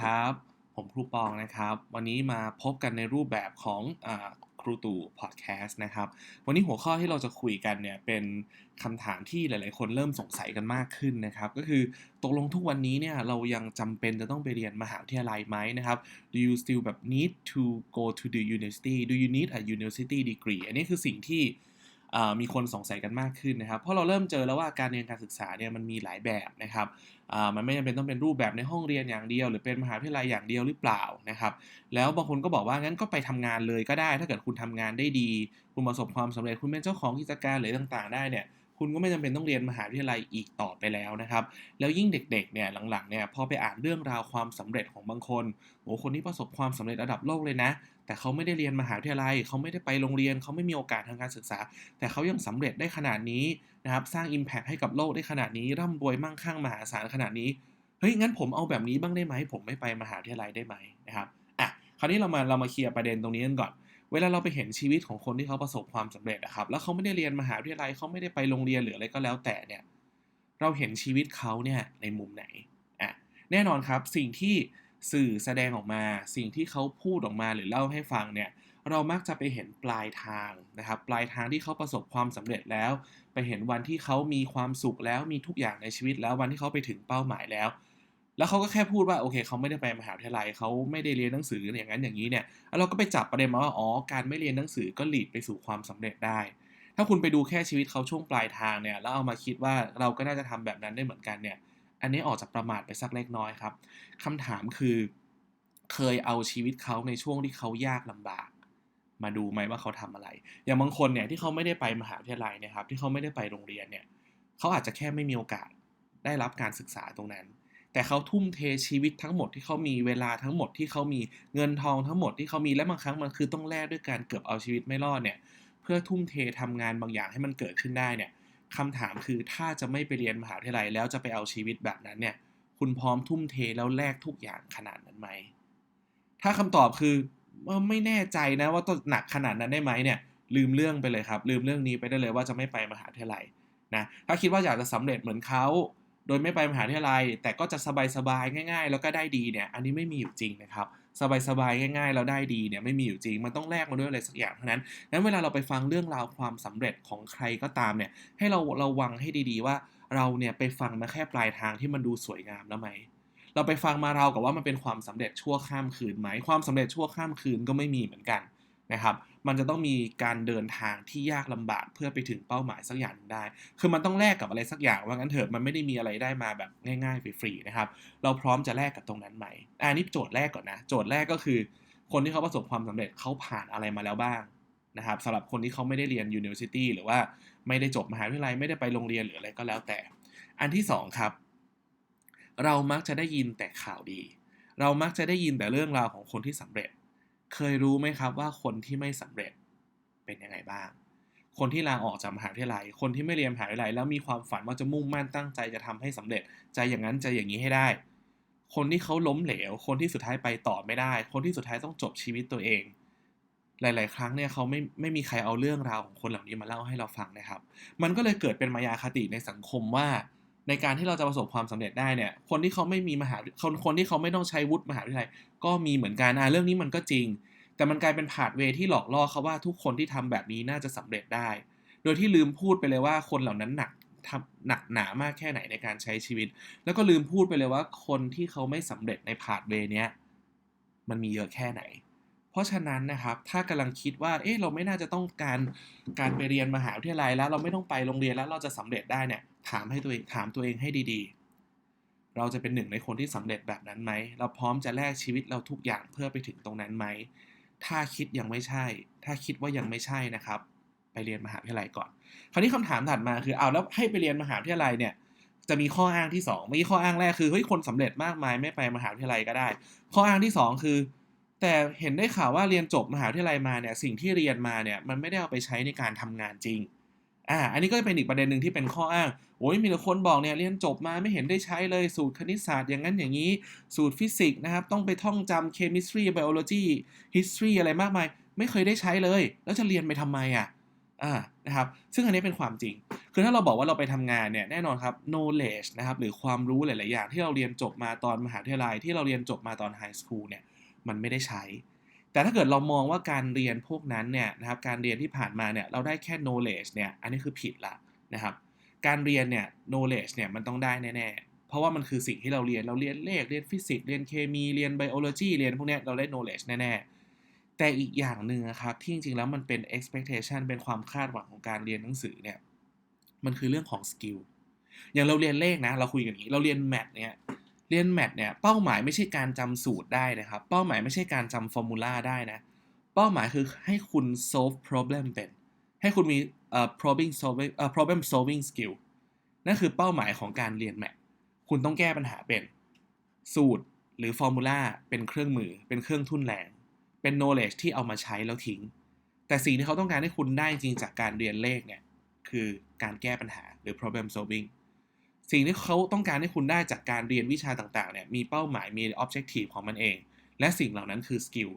ครับ ผมครูปองนะครับ วันนี้มาพบกันในรูปแบบของอครูตู่พอดแคสต์นะครับ วันนี้หัวข้อที่เราจะคุยกันเนี่ยเป็นคำถามที่หลาย ๆ คนเริ่มสงสัยกันมากขึ้นนะครับ ก็คือตกลงทุกวันนี้เนี่ยเรายังจำเป็นจะต้องไปเรียนมหาวิทยาลัยไหมนะครับ Do you still แบบ need to go to the university Do you need a university degree อันนี้คือสิ่งที่ มีคนสงสัยกันมากขึ้นนะครับ เพราะเราเริ่มเจอแล้วว่าการเรียนการศึกษาเนี่ยมันมีหลายแบบนะครับมันไม่จำเป็นต้องเป็นรูปแบบในห้องเรียนอย่างเดียว หรือเป็นมหาวิทยาลัยอย่างเดียวหรือเปล่านะครับ แล้วบางคนก็บอกว่างั้นก็ไปทำงานเลยก็ได้ ถ้าเกิดคุณทำงานได้ดี คุณประสบความสำเร็จคุณเป็นเจ้าของกิจการหรือต่าง ๆ ได้เนี่ย คุณก็ไม่จำเป็นต้องเรียนมหาวิทยาลัยอีกต่อไปแล้วนะครับ แล้วยิ่งเด็กๆเนี่ยหลังๆเนี่ยพอไปอ่านเรื่องราวความสำเร็จของบางคนโอ้คนที่ประสบความสำเร็จระดับโลกเลยนะ แต่เขาไม่ได้เรียนมหาวิทยาลัย เขาไม่ได้ไปโรงเรียน เขาไม่มีโอกาสทางการศึกษา แต่เขายังสำเร็จได้ขนาดนี้นะครับ สร้าง Impact ให้กับโลกได้ขนาดนี้ร่ำรวยมั่งคั่งมหาศาลขนาดนี้เฮ้ยงั้นผมเอาแบบนี้บ้างได้ไหมผมไม่ไปมหาวิทยาลัยได้ไหมนะครับอะคราวนี้เรามาเรามาเคลียร์ประเด็นตรงนี้กันก่อน เวลาเราไปเห็นชีวิตของคนที่เขาประสบความสำเร็จอะครับ แล้วเขาไม่ได้เรียนมหาวิทยาลัยเขาไม่ได้ไปโรงเรียนหรืออะไรก็แล้วแต่เนี่ย เราเห็นชีวิตเขาเนี่ยในมุมไหนอะแน่นอนครับสิ่งที่สื่อแสดงออกมา สิ่งที่เขาพูดออกมาหรือเล่าให้ฟังเนี่ย เรามักจะไปเห็นปลายทางนะครับ ปลายทางที่เขาประสบความสำเร็จแล้ว ไปเห็นวันที่เขามีความสุขแล้วมีทุกอย่างในชีวิตแล้ววันที่เขาไปถึงเป้าหมายแล้ว แล้วเขาก็แค่พูดว่าโอเคเขาไม่ได้ไปมหาวิทยาลัยเขาไม่ได้เรียนหนังสืออย่างนั้นอย่างนี้เนี่ยแล้วเราก็ไปจับประเด็นมาว่าอ๋อการไม่เรียนหนังสือก็หลีดไปสู่ความสำเร็จได้ ถ้าคุณไปดูแค่ชีวิตเขาช่วงปลายทางเนี่ยแล้วเอามาคิดว่าเราก็น่าจะทำแบบนั้นได้เหมือนกันเนี่ยอันนี้ออกจากประมาทไปสักเล็กน้อยครับคำถามคือเคยเอาชีวิตเขาในช่วงที่เขายากลำบากมาดูไหมว่าเขาทำอะไร อย่างบางคนเนี่ยที่เขาไม่ได้ไปมหาวิทยาลัยนี่ยครับ ที่เขาไม่ได้ไปโรงเรียนเนี่ยเขาอาจจะแค่ไม่มีโอกาสได้รับการศึกษาตรงนั้น แต่เขาทุ่มเทชีวิตทั้งหมดที่เขามีเวลาทั้งหมดที่เขามีเงินทองทั้งหมดที่เขามีและบางครั้งมันคือต้องแลกด้วยการเกือบเอาชีวิตไม่รอดเนี่ยเพื่อทุ่มเททำงานบางอย่างให้มันเกิดขึ้นได้เนี่ยคำถามคือถ้าจะไม่ไปเรียนมหาวิทยาลัยแล้วจะไปเอาชีวิตแบบนั้นเนี่ยคุณพร้อมทุ่มเทแล้วแลกทุกอย่างขนาดนั้นไหม ถ้าคำตอบคือไม่แน่ใจนะว่าต้องหนักขนาดนั้นได้ไหมเนี่ยลืมเรื่องไปเลยครับ ลืมเรื่องนี้ไปได้เลยว่าจะไม่ไปมหาวิทยาลัยนะถ้าคิดว่าอยากจะสำเร็จเหมือนเขา โดยไม่ไปมหาวิทยาลัย แต่ก็จะสบายๆง่าย ๆ แล้วก็ได้ดีเนี่ยอันนี้ไม่มีอยู่จริงนะครับสบายๆง่ายๆแล้วได้ดีเนี่ยไม่มีอยู่จริง มันต้องแลกมาด้วยอะไรสักอย่างเท่านั้นงั้นเวลาเราไปฟังเรื่องราวความสำเร็จของใครก็ตามเนี่ยให้เราระวังให้ดีๆว่าเราเนี่ยไปฟังมาแค่ปลายทางที่มันดูสวยงามแล้วไหมเราไปฟังมาเรากับว่ามันเป็นความสำเร็จชั่วข้ามคืนไหมความสำเร็จชั่วข้ามคืนก็ไม่มีเหมือนกันนะครับ มันจะต้องมีการเดินทางที่ยากลำบากเพื่อไปถึงเป้าหมายสักอย่างได้ คือมันต้องแลกกับอะไรสักอย่างว่างั้นเถอะมันไม่ได้มีอะไรได้มาแบบง่ายๆฟรีๆนะครับ เราพร้อมจะแลกกับตรงนั้นไหมอันนี้โจทย์แรกก่อนนะ โจทย์แรกก็คือ คนที่เขาประสบความสำเร็จเขาผ่านอะไรมาแล้วบ้างนะครับสำหรับคนที่เขาไม่ได้เรียน university หรือว่าไม่ได้จบมหาวิทยาลัยไม่ได้ไปโรงเรียนหรืออะไรก็แล้วแต่ อันที่สองครับ เรามักจะได้ยินแต่ข่าวดี เรามักจะได้ยินแต่เรื่องราวของคนที่สำเร็จ เคยรู้ไหมครับว่าคนที่ไม่สำเร็จเป็นยังไงบ้าง คนที่ลาออกจากมหาวิทยาลัย คนที่ไม่เรียนมหาวิทยาลัย แล้วมีความฝันว่าจะมุ่งมั่นตั้งใจจะทำให้สำเร็จ ใจอย่างนั้นใจอย่างนี้ให้ได้ คนที่เขาล้มเหลว คนที่สุดท้ายไปต่อไม่ได้ คนที่สุดท้ายต้องจบชีวิตตัวเอง หลาย ๆ ครั้งเนี่ยเขาไม่ไม่มีใครเอาเรื่องราวของคนเหล่านี้มาเล่าให้เราฟังนะครับ มันก็เลยเกิดเป็นมายาคติในสังคมว่า ในการที่เราจะประสบความสำเร็จได้เนี่ย คนที่เขาไม่มีมหาคนคนที่เขาไม่ต้องใช้วุฒิมหาวิทยาลัยก็มีเหมือนกันอะเรื่องนี้มันก็จริง แต่มันกลายเป็นผาดเวที่หลอกล่อเขาว่าทุกคนที่ทำแบบนี้น่าจะสำเร็จได้ โดยที่ลืมพูดไปเลยว่าคนเหล่านั้นหนักทำหนักหนามากแค่ไหนในการใช้ชีวิต แล้วก็ลืมพูดไปเลยว่าคนที่เขาไม่สำเร็จในผาดเวเนี้ยมันมีเยอะแค่ไหน ราะฉะนั้นนะครับ ถ้ากำลังคิดว่า เอ๊ะ เราไม่น่าจะต้องการการไปเรียนมหาวิทยาลัยแล้ว เราไม่ต้องไปโรงเรียนแล้วเราจะสำเร็จได้เนี่ย ถามให้ตัวเองถามตัวเองให้ดีๆ เราจะเป็นหนึ่งในคนที่สำเร็จแบบนั้นไหม เราพร้อมจะแลกชีวิตเราทุกอย่างเพื่อไปถึงตรงนั้นไหม ถ้าคิดยังไม่ใช่ ถ้าคิดว่ายังไม่ใช่นะครับ ไปเรียนมหาวิทยาลัยก่อน คราวนี้คำถามถัดมาคือ เอาแล้วให้ไปเรียนมหาวิทยาลัยเนี่ยจะมีข้ออ้างที่2เมื่อกี้ข้ออ้างแรกคือเฮ้ยคนสำเร็จมากมายไม่ไปมหาวิทยาลัยก็ได้ ข้ออ้างที่ 2 คือ แต่เห็นได้ข่าวว่าเรียนจบมหาวิทยาลัยมาเนี่ยสิ่งที่เรียนมาเนี่ยมันไม่ได้เอาไปใช้ในการทำงานจริงอ่าอันนี้ก็เป็นอีกประเด็นหนึ่งที่เป็นข้ออ้างโอ้ยมีแต่คนบอกเนี่ยเรียนจบมาไม่เห็นได้ใช้เลยสูตรคณิตศาสตร์อย่างนั้นอย่างนี้ สูตรฟิสิกส์นะครับ ต้องไปท่องจำ chemistry biology history อะไรมากมาย ไม่เคยได้ใช้เลย แล้วจะเรียนไปทำไมอะอ่านะครับซึ่งอันนี้เป็นความจริง คือถ้าเราบอกว่าเราไปทำงานเนี่ยแน่นอนครับ knowledge นะครับหรือความรู้หลาย ๆ อย่างที่เราเรียนจบมาตอนมหาวิทยาลัยที่เราเรียนจบมาตอนไฮสคูลเนี่ย มันไม่ได้ใช้ แต่ถ้าเกิดเรามองว่าการเรียนพวกนั้นเนี่ยนะครับการเรียนที่ผ่านมาเนี่ยเราได้แค่ knowledge เนี่ยอันนี้คือผิดละนะครับการเรียนเนี่ย knowledge เนี่ยมันต้องได้แน่ๆ เพราะว่ามันคือสิ่งที่เราเรียนเราเรียนเลขเรียนฟิสิกส์เรียนเคมีเรียนไบโอโลจีเรียนพวกเนี้ยเราได้ knowledge แน่ๆ แต่อีกอย่างหนึ่งครับที่จริงๆแล้วมันเป็น expectation เป็นความคาดหวังของการเรียนหนังสือเนี่ยมันคือเรื่องของ skill อย่างเราเรียนเลขนะเราคุยกันอย่างนี้เราเรียนแมทเนี่ย เรียนแมทเนี่ยเป้าหมายไม่ใช่การจำสูตรได้นะครับ เป้าหมายไม่ใช่การจำฟอร์มูลาได้นะ เป้าหมายคือให้คุณ solve problem เป็น ให้คุณมีเอ่อ problem solving เอ่อ problem solving skill นั่นคือเป้าหมายของการเรียนแมทคุณต้องแก้ปัญหาเป็น สูตรหรือฟอร์มูลาเป็นเครื่องมือ เป็นเครื่องทุ่นแรง เป็น knowledge ที่เอามาใช้แล้วทิ้ง แต่สิ่งที่เขาต้องการให้คุณได้จริงจากการเรียนเลขเนี่ยคือการแก้ปัญหาหรือ problem solving สิ่งที่เขาต้องการให้คุณได้จากการเรียนวิชาต่างๆเนี่ยมีเป้าหมายมี objective ของมันเอง และสิ่งเหล่านั้นคือ skill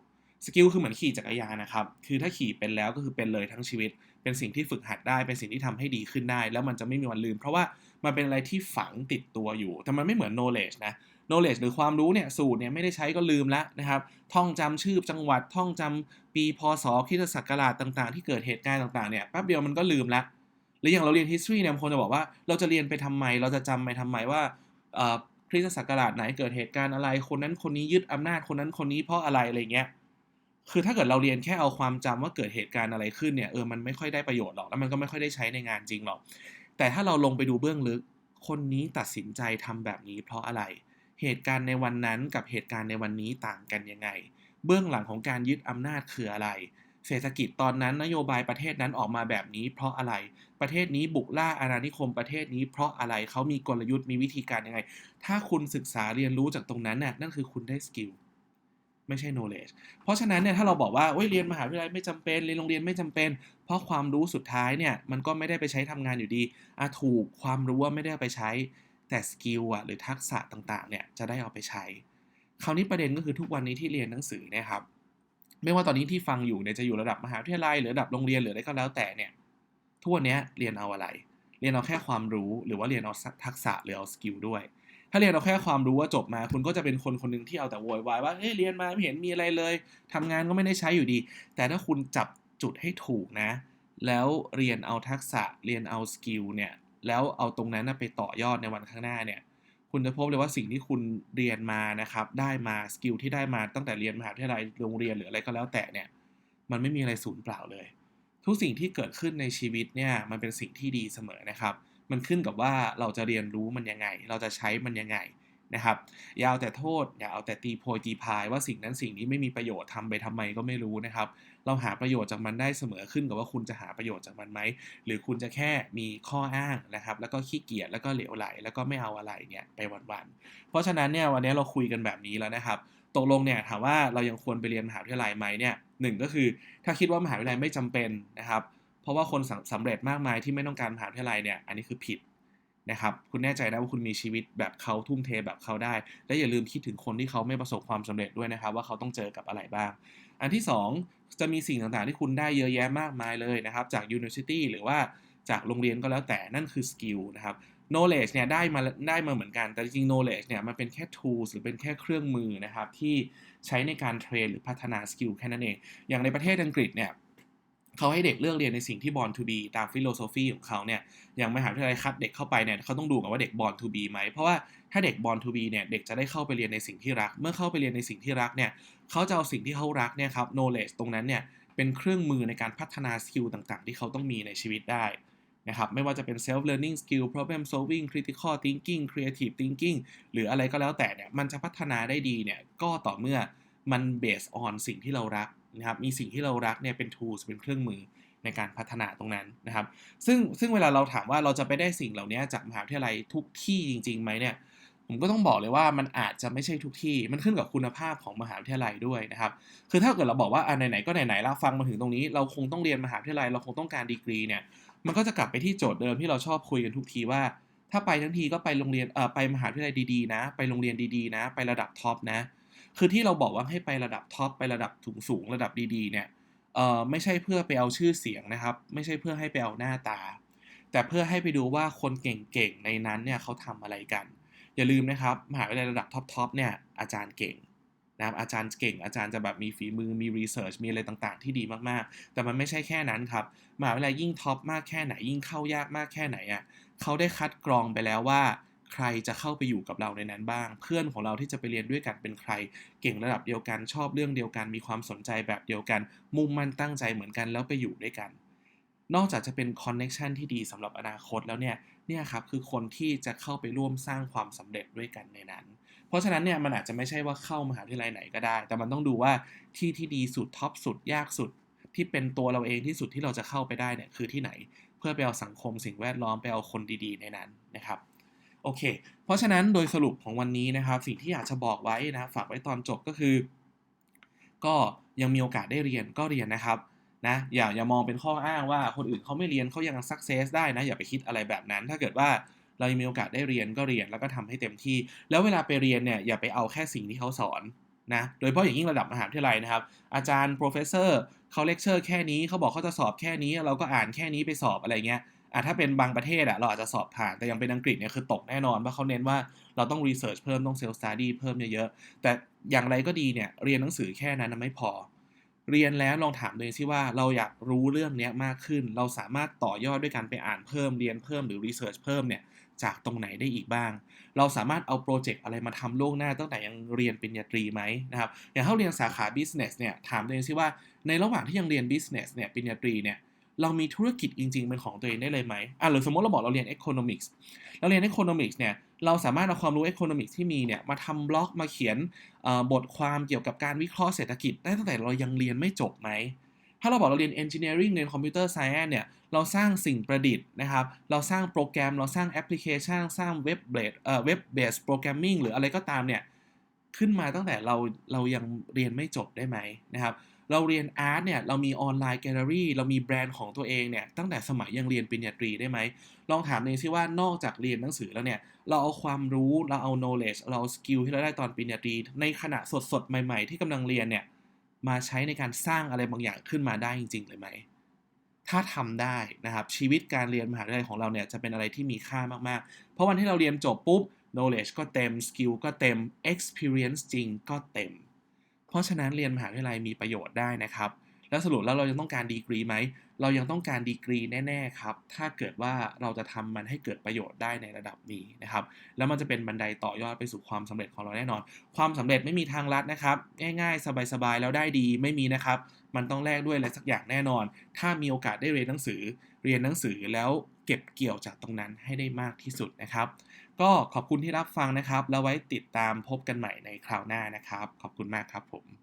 สกิลคือเหมือนขี่จักรยานนะครับ คือถ้าขี่เป็นแล้วก็คือเป็นเลยทั้งชีวิต เป็นสิ่งที่ฝึกหัดได้ เป็นสิ่งที่ทำให้ดีขึ้นได้ แล้วมันจะไม่มีวันลืม เพราะว่ามันเป็นอะไรที่ฝังติดตัวอยู่ แต่มันไม่เหมือน knowledge นะ knowledge หรือความรู้เนี่ย สูตรเนี่ยไม่ได้ใช้ก็ลืมแล้วนะครับ ท่องจำชื่อจังหวัด ท่องจำปีพศคริสตศักราชต่างๆ ที่เกิดเหตุการณ์ต่างๆเนี่ย แป๊บเดียวมันก็ลืมละ หรืออย่างเราเรียน history เนี่ยคนจะบอกว่าเราจะเรียนไปทำไม เราจะจำไปทำไมว่าคริสตศักราชไหนเกิดเหตุการณ์อะไร คนนั้นคนนี้ยึดอำนาจคนนั้นคนนี้เพราะอะไรอะไรเงี้ยคือถ้าเกิดเราเรียนแค่เอาความจำว่าเกิดเหตุการณ์อะไรขึ้นเนี่ยเออมันไม่ค่อยได้ประโยชน์หรอกแล้วมันก็ไม่ค่อยได้ใช้ในงานจริงหรอกแต่ถ้าเราลงไปดูเบื้องลึก คนนี้ตัดสินใจทำแบบนี้ เพราะอะไร เหตุการณ์ในวันนั้นกับเหตุการณ์ในวันนี้ต่างกันยังไง เบื้องหลังของการยึดอำนาจคืออะไร เศรษฐกิจตอนนั้นนโยบายประเทศนั้นออกมาแบบนี้ เพราะอะไร ประเทศนี้บุกล่าอาณานิคมประเทศนี้ เพราะอะไรเขามีกลยุทธ์มีวิธีการยังไง ถ้าคุณศึกษาเรียนรู้จากตรงนั้นน่ะนั่นคือคุณได้สกิลไม่ใช่ knowledge เพราะฉะนั้นเนี่ยถ้าเราบอกว่าเเรียนมหาวิทยาลัยไม่จำเป็นเรียนโรงเรียนไม่จำเป็น เพราะความรู้สุดท้ายเนี่ยมันก็ไม่ได้ไปใช้ทำงานอยู่ดีอะถูกความรู้ว่าไม่ได้ไปใช้แต่สกิลอะหรือทักษะต่างๆเนี่ยจะได้เอาไปใช้ คราวนี้ประเด็นก็คือทุกวันนี้ที่เรียนหนังสือนี่ยครับ ไม่ว่าตอนนี้ที่ฟังอยู่เนี่ยจะอยู่ระดับมหาวิทยาลัยหรือระดับโรงเรียนหรืออะไรก็แล้วแต่เนี่ย ทุกวันนี้เรียนเอาอะไร เรียนเอาแค่ความรู้ หรือว่าเรียนเอาทักษะหรือเอาสกิลด้วย ถ้าเรียนเอาแค่ความรู้ว่าจบมา คุณก็จะเป็นคนคนหนึ่งที่เอาแต่โวยวายว่าเฮ้ยเรียนมาไม่เห็นมีอะไรเลยทำงานก็ไม่ได้ใช้อยู่ดี แต่ถ้าคุณจับจุดให้ถูกนะ แล้วเรียนเอาทักษะเรียนเอาสกิลเนี่ยแล้วเอาตรงนั้นไปต่อยอดในวันข้างหน้าเนี่ยคุณจะพบเลยว่าสิ่งที่คุณเรียนมานะครับ ได้มาสกิลที่ได้มาตั้งแต่เรียนมหาวิทยาลัยโรงเรียนหรืออะไรก็แล้วแต่เนี่ย มันไม่มีอะไรสูญเปล่าเลย ทุกสิ่งที่เกิดขึ้นในชีวิตเนี่ยมันเป็นสิ่งที่ดีเสมอนะครับ มันขึ้นกับว่าเราจะเรียนรู้มันยังไง เราจะใช้มันยังไงนะครับ อย่าเอาแต่โทษ อย่าเอาแต่ตีโพยตีพายว่าสิ่งนั้นสิ่งนี้ไม่มีประโยชน์ทำไปทำไมก็ไม่รู้นะครับ เราหาประโยชน์จากมันได้เสมอขึ้นกับว่าคุณจะหาประโยชน์จากมันไหม หรือคุณจะแค่มีข้ออ้างนะครับ แล้วก็ขี้เกียจ แล้วก็เหลวไหล แล้วก็ไม่เอาอะไรเนี่ยไปวันๆ เพราะฉะนั้นเนี่ยวันนี้เราคุยกันแบบนี้แล้วนะครับ ตกลงเนี่ยถามว่าเรายังควรไปเรียนมหาวิทยาลัยไหมเนี่ยหนึ่งก็คือถ้าคิดว่ามหาวิทยาลัยไม่จำเป็นนะครับ เพราะว่าคนสำเร็จมากมายที่ไม่ต้องการมหาวิทยาลัยเนี่ยอันนี้คือผิดนะครับคุณแน่ใจนะว่าคุณมีชีวิตแบบเขาทุ่มเทแบบเขาได้ และอย่าลืมคิดถึงคนที่เขาไม่ประสบความสำเร็จด้วยนะครับ ว่าเขาต้องเจอกับอะไรบ้าง อันที่ 2 จะมีสิ่งต่างๆ ที่คุณได้เยอะแยะมากมายเลยนะครับ จาก University หรือว่าจากโรงเรียนก็แล้วแต่นั่นคือสกิลนะครับ knowledge เนี่ยได้มาได้มาเหมือนกัน แต่จริง knowledge เนี่ยมันเป็นแค่ tools หรือเป็นแค่เครื่องมือนะครับ ที่ใช้ในการเทรนหรือพัฒนาสกิลแค่นั้นเอง อย่างในประเทศอังกฤษเนี่ยเขาให้เด็กเลือกเรียนในสิ่งที่ born to be ตามฟิโลโซฟีของเขาเนี่ย อย่างมหาวิทยาลัยคัดเด็กเข้าไปเนี่ยเขาต้องดูกันว่าเด็ก born to be ไหม เพราะว่าถ้าเด็ก born to be เนี่ย เด็กจะได้เข้าไปเรียนในสิ่งที่รัก เมื่อเข้าไปเรียนในสิ่งที่รักเนี่ย เขาจะเอาสิ่งที่เขารักเนี่ยครับ knowledge ตรงนั้นเนี่ย เป็นเครื่องมือในการพัฒนาสกิลต่างๆ ที่เขาต้องมีในชีวิตได้ นะครับไม่ว่าจะเป็น self learning skill problem solving critical thinking creative thinking หรืออะไรก็แล้วแต่เนี่ยมันจะพัฒนาได้ดีเนี่ยก็ต่อเมื่อมัน based on สิ่งที่เรารักนะครับมีสิ่งที่เรารักเนี่ยเป็น tools เป็นเครื่องมือในการพัฒนาตรงนั้นนะครับ ซึ่งซึ่งเวลาเราถามว่าเราจะไปได้สิ่งเหล่านี้จากมหาวิทยาลัยทุกที่จริงๆไหมเนี่ยผมก็ต้องบอกเลยว่ามันอาจจะไม่ใช่ทุกที่ มันขึ้นกับคุณภาพของมหาวิทยาลัยด้วยนะครับ คือถ้าเกิดเราบอกว่าอ่าไหนๆก็ไหนๆแล้วฟังมาถึงตรงนี้ เราคงต้องเรียนมหาวิทยาลัยเราคงต้องการดีกรีเนี่ย มันก็จะกลับไปที่โจทย์เดิมที่เราชอบคุยกันทุกทีว่า ถ้าไปทั้งทีก็ไปโรงเรียนเอ่อไปมหาวิทยาลัยดีๆนะ ไปโรงเรียนดีๆนะ ไประดับท็อปนะ คือที่เราบอกว่าให้ไประดับท็อปไประดับถุงสูงระดับดีๆเนี่ยเอ่อไม่ใช่เพื่อไปเอาชื่อเสียงนะครับ ไม่ใช่เพื่อให้ไปเอาหน้าตา แต่เพื่อให้ไปดูว่าคนเก่งๆในนั้นเนี่ยเขาทำอะไรกัน อย่าลืมนะครับมหาวิทยาลัยระดับท็อปๆเนี่ยอาจารย์เก่ง นะครับอาจารย์เก่งอาจารย์จะแบบมีฝีมือมีรีเสิร์ชมีอะไรต่างๆ ที่ดีมากๆ แต่มันไม่ใช่แค่นั้นครับมหาวิทยาลัยยิ่งท็อปมากแค่ไหนยิ่งเข้ายากมากแค่ไหนอะเขาได้คัดกรองไปแล้วว่าใครจะเข้าไปอยู่กับเราในนั้นบ้าง เพื่อนของเราที่จะไปเรียนด้วยกันเป็นใคร เก่งระดับเดียวกันชอบเรื่องเดียวกัน มีความสนใจแบบเดียวกัน มุ่งมั่นตั้งใจเหมือนกันแล้วไปอยู่ด้วยกัน นอกจากจะเป็นคอนเน็ชันที่ดีสำหรับอนาคตแล้วเนี่ยเนี่ยครับคือคนที่จะเข้าไปร่วมสร้างความสำเร็จด้วยกันในนั้น เพราะฉะนั้นเนี่ยมันอาจจะไม่ใช่ว่าเข้ามหาวิทยาลัยไหนก็ได้ แต่มันต้องดูว่าที่ที่ดีสุดท็อปสุดยากสุด ที่เป็นตัวเราเองที่สุดที่เราจะเข้าไปได้เนี่ยคือที่ไหน เพื่อไปเอาสังคมสิ่งแวดล้อมไปเอาคนดีๆ ในนั้นนะครับโอเค เพราะฉะนั้นโดยสรุปของวันนี้นะครับ สิ่งที่อยากจะบอกไว้นะฝากไว้ตอนจบก็คือ ก็ยังมีโอกาสได้เรียนก็เรียนนะครับนะอย่าอย่ามองเป็นข้ออ้างว่าคนอื่นเขาไม่เรียนเขายังสักเซสได้นะ อย่าไปคิดอะไรแบบนั้น ถ้าเกิดว่า เรายังมีโอกาสได้เรียนก็เรียนแล้วก็ทำให้เต็มที่ แล้วเวลาไปเรียนเนี่ยอย่าไปเอาแค่สิ่งที่เขาสอนนะโดยเฉพาะอย่างยิ่งระดับมหาวิทยาลัยนะครับ อาจารย์ professor เขาเลคเชอร์แค่นี้เขาบอกเขาจะสอบแค่นี้เราก็อ่านแค่นี้ไปสอบอะไรเงี้ยอะถ้าเป็นบางประเทศอะเราอาจจะสอบผ่านแต่ยังเป็นอังกฤษเนี่ยคือตกแน่นอนว่าเขาเน้นว่าเราต้องรีเสิร์ชเพิ่มต้องเซลล์สต u ดี้เพิ่มเยอะๆ แต่อย่างไรก็ดีเนี่ยเรียนหนังสือแค่นั้นไม่พอ เรียนแล้วลองถามตัวเองซิว่าเราอยากรู้เรื่องนี้มากขึ้น เราสามารถต่อยอดด้วยการไปอ่านเพิ่มเรียนเพิ่มหรือรีเสิร์ชเพิ่มเนี่ย จากตรงไหนได้อีกบ้าง เราสามารถเอาโปรเจกต์อะไรมาทำล่วงหน้าตั้งแต่ยังเรียนปริญญาตรีไหมนะครับ อย่างถ้าเรียนสาขา business เนี่ย ถามตัวเองซิว่าในระหว่างที่ยังเรียน business เนี่ย ปริญญาตรีเนี่ย เรามีธุรกิจจริง ๆ เป็นของตัวเองได้เลยไหมอะหรือสมมติเราบอกเราเรียน economics เราเรียน economics เนี่ย เราสามารถเอาความรู้ economics ที่มีเนี่ย มาทำบล็อก มาเขียนบทความเกี่ยวกับการวิเคราะห์เศรษฐกิจได้ตั้งแต่เรายังเรียนไม่จบไหม ถ้าเราบอกเราเรียน engineering เรียน computer science เนี่ย เราสร้างสิ่งประดิษฐ์นะครับ เราสร้างโปรแกรม เราสร้างแอปพลิเคชัน สร้างเว็บเบสเอ่อเว็บเบสโปรแกรมมิ่งหรืออะไรก็ตามเนี่ย ขึ้นมาตั้งแต่เรา เรายังเรียนไม่จบได้ไหมนะครับ เราเรียนอาร์ตเนี่ย เรามีออนไลน์แกลเลอรี่ เรามีแบรนด์ของตัวเองเนี่ย ตั้งแต่สมัยยังเรียนปริญญาตรีได้ไหม ลองถามเองซิว่านอกจากเรียนหนังสือแล้วเนี่ย เราเอาความรู้ เราเอา knowledge เราเอา skill ที่เราได้ตอนปริญญาตรี ในขณะสดๆ ใหม่ ๆ ที่กำลังเรียนเนี่ย มาใช้ในการสร้างอะไรบางอย่างขึ้นมาได้จริง ๆ เลยไหม ถ้าทำได้นะครับ ชีวิตการเรียนมหาวิทยาลัยของเราเนี่ยจะเป็นอะไรที่มีค่ามาก ๆ เพราะวันที่เราเรียนจบปุ๊บ knowledge ก็เต็ม skill ก็เต็ม experience จริงก็เต็ม เพราะฉะนั้นเรียนมหาวิทยาลัยมีประโยชน์ได้นะครับ แล้วสรุปแล้วเรายังต้องการดีกรีไหม เรายังต้องการดีกรีแน่ๆครับ ถ้าเกิดว่าเราจะทำมันให้เกิดประโยชน์ได้ในระดับนี้นะครับ แล้วมันจะเป็นบันไดต่อยอดไปสู่ความสำเร็จของเราแน่นอน ความสำเร็จไม่มีทางลัดนะครับ ง่ายๆ สบายๆ แล้วได้ดีไม่มีนะครับ มันต้องแลกด้วยอะไรสักอย่างแน่นอน ถ้ามีโอกาสได้เรียนหนังสือ เรียนหนังสือแล้วเก็บเกี่ยวจากตรงนั้นให้ได้มากที่สุดนะครับ ก็ขอบคุณที่รับฟังนะครับ แล้วไว้ติดตามพบกันใหม่ในคราวหน้านะครับ ขอบคุณมากครับผม